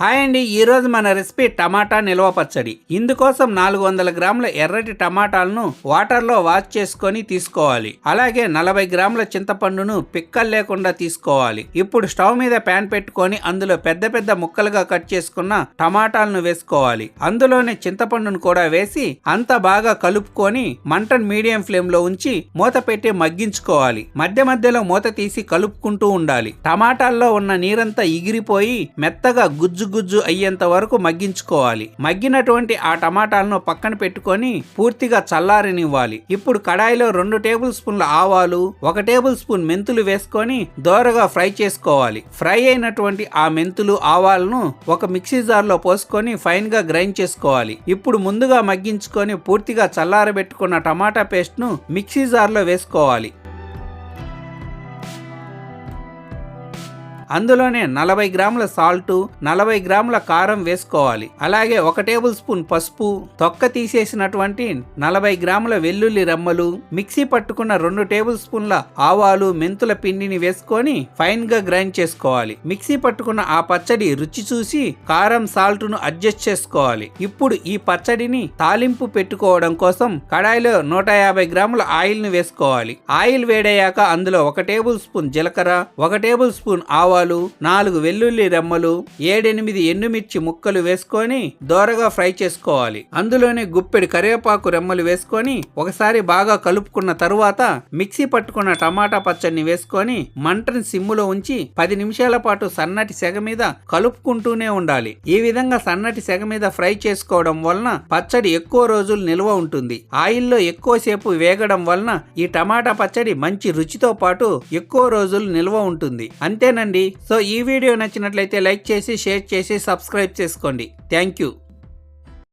Hi అండి ఈరోజు మన రెసిపీ టమాటా నిల్వ పచ్చడి. ఇందుకోసం నాలుగు వందల గ్రాముల ఎర్రటి టమాటాలను వాటర్లో వాష్ చేసుకొని తీసుకోవాలి. అలాగే నలభై గ్రాముల చింతపండును పిక్కలు లేకుండా తీసుకోవాలి. ఇప్పుడు స్టవ్ మీద ప్యాన్ పెట్టుకొని అందులో పెద్ద పెద్ద ముక్కలుగా కట్ చేసుకున్న టమాటాలను వేసుకోవాలి. అందులోనే చింతపండును కూడా వేసి అంత బాగా కలుపుకొని మంటను మీడియం ఫ్లేమ్లో ఉంచి మూత పెట్టి మగ్గించుకోవాలి. మధ్య మధ్యలో మూత తీసి కలుపుకుంటూ ఉండాలి. టమాటాల్లో ఉన్న నీరంతా ఎగిరిపోయి మెత్తగా గుజ్జు గుజ్జు అయ్యేంత వరకు మగ్గించుకోవాలి. మగ్గినటువంటి ఆ టమాటాలను పక్కన పెట్టుకొని పూర్తిగా చల్లారనివ్వాలి. ఇప్పుడు కడాయిలో రెండు టేబుల్ స్పూన్ల ఆవాలు ఒక టేబుల్ స్పూన్ మెంతులు వేసుకొని దోరగా ఫ్రై చేసుకోవాలి. ఫ్రై అయినటువంటి ఆ మెంతులు ఆవాలను ఒక మిక్సీ జార్లో పోసుకొని ఫైన్గా గ్రైండ్ చేసుకోవాలి. ఇప్పుడు ముందుగా మగ్గించుకొని పూర్తిగా చల్లారబెట్టుకున్న టమాటా పేస్ట్ను మిక్సీ జార్లో వేసుకోవాలి. అందులోనే నలభై గ్రాముల సాల్ట్ నలభై గ్రాముల కారం వేసుకోవాలి. అలాగే ఒక టేబుల్ స్పూన్ పసుపు తొక్క తీసేసినటువంటి నలభై గ్రాముల వెల్లుల్లి రెమ్మలు మిక్సీ పట్టుకున్న రెండు టేబుల్ స్పూన్ల ఆవాలు మెంతుల పిండిని వేసుకొని ఫైన్గా గ్రైండ్ చేసుకోవాలి. మిక్సీ పట్టుకున్న ఆ పచ్చడి రుచి చూసి కారం సాల్ట్ను అడ్జస్ట్ చేసుకోవాలి. ఇప్పుడు ఈ పచ్చడిని తాలింపు పెట్టుకోవడం కోసం కడాయిలో నూట యాభై గ్రాముల ఆయిల్ను వేసుకోవాలి. ఆయిల్ వేడయ్యాక అందులో ఒక టేబుల్ స్పూన్ జీలకర్ర ఒక టేబుల్ స్పూన్ ఆవాలు నాలుగు వెల్లుల్లి రెమ్మలు ఏడెనిమిది ఎండుమిర్చి ముక్కలు వేసుకొని దోరగా ఫ్రై చేసుకోవాలి. అందులోనే గుప్పెడు కరివేపాకు రెమ్మలు వేసుకొని ఒకసారి బాగా కలుపుకున్న తరువాత మిక్సీ పట్టుకున్న టమాటా పచ్చడిని వేసుకొని మంటని సిమ్ములో ఉంచి పది నిమిషాల పాటు సన్నటి సెగ మీద కలుపుకుంటూనే ఉండాలి. ఈ విధంగా సన్నటి సెగ మీద ఫ్రై చేసుకోవడం వలన పచ్చడి ఎక్కువ రోజులు నిల్వ ఉంటుంది. ఆయిల్లో ఎక్కువసేపు వేగడం వలన ఈ టమాటా పచ్చడి మంచి రుచితో పాటు ఎక్కువ రోజులు నిల్వ ఉంటుంది. అంతేనండి సో ఈ వీడియో నచ్చినట్లయితే లైక్ చేసి షేర్ చేసి సబ్స్క్రైబ్ చేసుకోండి. Thank you